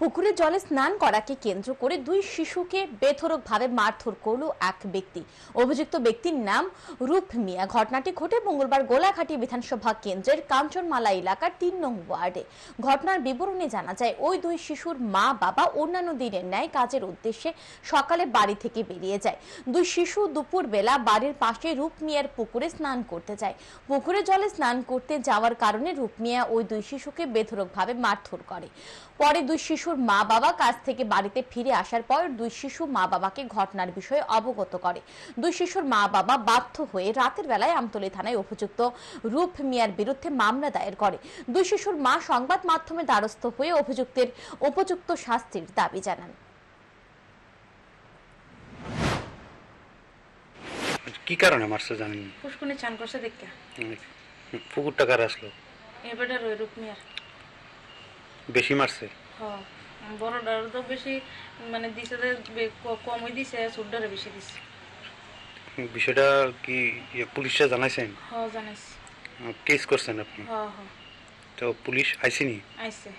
পুকুরে জলে স্নান করাকে কেন্দ্র করে দুই শিশুকে বেধড়কভাবে মারধর করল এক ব্যক্তি। অভিযুক্ত ব্যক্তির নাম রূপ মিয়া। ঘটনাটি ঘটে মঙ্গলবার গোলাঘাটি বিধানসভা কেন্দ্রের কাঞ্চনমালা এলাকার তিন নং ওয়ার্ডে। ঘটনার বিবরণে জানা যায়, ওই দুই শিশুর মা, বাবা অন্যান্য দিনের ন্যায় কাজের উদ্দেশ্যে সকালে বাড়ি থেকে বেরিয়ে যায়। দুই শিশু দুপুর বেলা বাড়ির পাশে রূপ মিয়ার পুকুরে স্নান করতে যায়। পুকুরে জলে স্নান করতে যাওয়ার কারণে রূপ মিয়া ওই দুই শিশুকে বেধড়কভাবে মারধর করে। পরে দুই শিশুর মা বাবা কাজ থেকে বাড়িতে ফিরে আসার পর দুই শিশু মা বাবাকে ঘটনার বিষয়ে অবগত করে। দুই শিশুর মা বাবা বাধ্য হয়ে রাতের বেলায় আমতলী থানায় অভিযুক্ত রূপ মিয়ার বিরুদ্ধে মামলা দায়ের করে। দুই শিশুর মা সংবাদ মাধ্যমে দ্বারস্থ হয়ে অভিযুক্তের উপযুক্ত শাস্তির দাবি জানান। কি কারণে মারছে জানেন? পুষ্কুনি চান করছে দেখতে। পুকুরটা কার আসলো? এবারে রূপ মিয়ার। বেশি মারছে? বড়টার তো বেশি মানে দিছে কমই দিছে ছোটটারে বেশি দিছে। বিষয়টা কি ইয়ে পুলিশে জানাইছেন হ্যাঁ জানাইছি। কেস করছেন আপনি? হ্যাঁ হ্যাঁ তো পুলিশ আইসিনি আইছে।